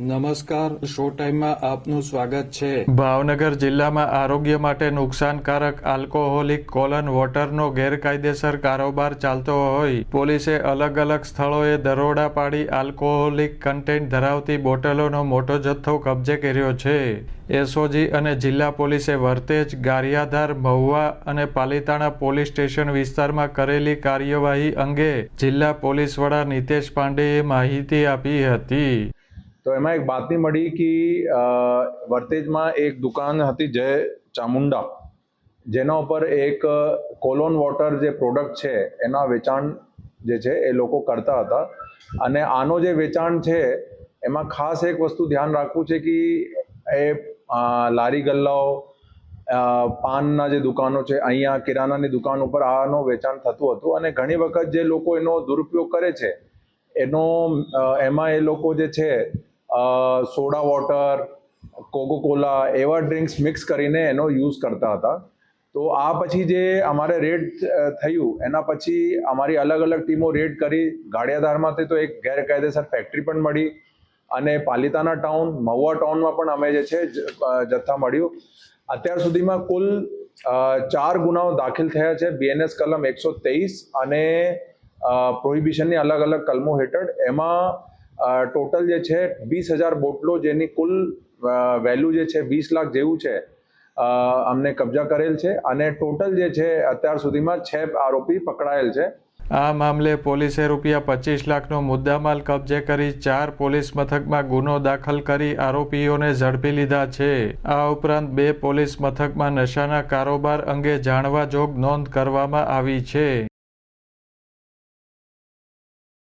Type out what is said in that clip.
નમસ્કાર શો ટાઈમમાં આપનું સ્વાગત છે. ભાવનગર જિલ્લામાં આરોગ્ય માટે નુકસાનકારક આલ્કોહોલિક કોલન વોટરનો ગેરકાયદેસર કારોબાર ચાલતો હોય, પોલીસે અલગ અલગ સ્થળોએ દરોડા પાડી આલ્કોહોલિક કન્ટેન્ટ ધરાવતી બોટલોનો મોટો જથ્થો કબજે કર્યો છે. એસઓજી અને જિલ્લા પોલીસે વર્તેજ, ગારિયાધાર, મહુવા અને પાલીતાણા પોલીસ સ્ટેશન વિસ્તારમાં કરેલી કાર્યવાહી અંગે જિલ્લા પોલીસ વડા નિતેશ પાંડેએ માહિતી આપી હતી. તો એમાં એક બાતમી મળી કે વર્તેજમાં એક દુકાન હતી જય ચામુંડા, જેના ઉપર એક કોલોન વોટર જે પ્રોડક્ટ છે, એના વેચાણ જે છે એ લોકો કરતા હતા. અને આનો જે વેચાણ છે, એમાં ખાસ એક વસ્તુ ધ્યાન રાખવું છે કે, એ લારી ગલ્લાઓ પાનના જે દુકાનો છે, અહીંયા કિરાનાની દુકાન ઉપર આનો વેચાણ થતું હતું. અને ઘણી વખત જે લોકો એનો દુરુપયોગ કરે છે, એનો એમાં એ લોકો જે છે સોડા વોટર કોકો કોલા એવા ડ્રિંક્સ મિક્સ કરીને એનો યુઝ કરતા હતા. તો આ પછી જે અમારે રેડ થયું, એના પછી અમારી અલગ અલગ ટીમો રેડ કરી. ગાડિયાધારમાંથી તો એક ગેરકાયદેસર ફેક્ટરી પણ મળી અને પાલિતાના ટાઉન, મહુવા ટાઉનમાં પણ અમે જે છે જથ્થા મળ્યું. અત્યાર સુધીમાં કુલ ચાર ગુનાઓ દાખલ થયા છે. બીએનએસ કલમ એકસો તેવીસ અને પ્રોહિબિશનની અલગ અલગ કલમો હેઠળ. એમાં ટોટલ જે છે વીસ હજાર બોટલો જેની કુલ વેલ્યુ જે છે વીસ લાખ જેવું છે અમને કબજા કરેલ છે અને ટોટલ જે છે અત્યાર સુધીમાં છ આરોપી પકડાયેલ છે. આ મામલે પોલીસે રૂપિયા પચીસ લાખનો મુદ્દામાલ કબજે કરી ચાર પોલીસ મથકમાં ગુનો દાખલ કરી આરોપીઓને ઝડપી લીધા છે. આ ઉપરાંત બે પોલીસ મથકમાં નશાના કારોબાર અંગે જાણવા જોગ નોંધ કરવામાં આવી છે.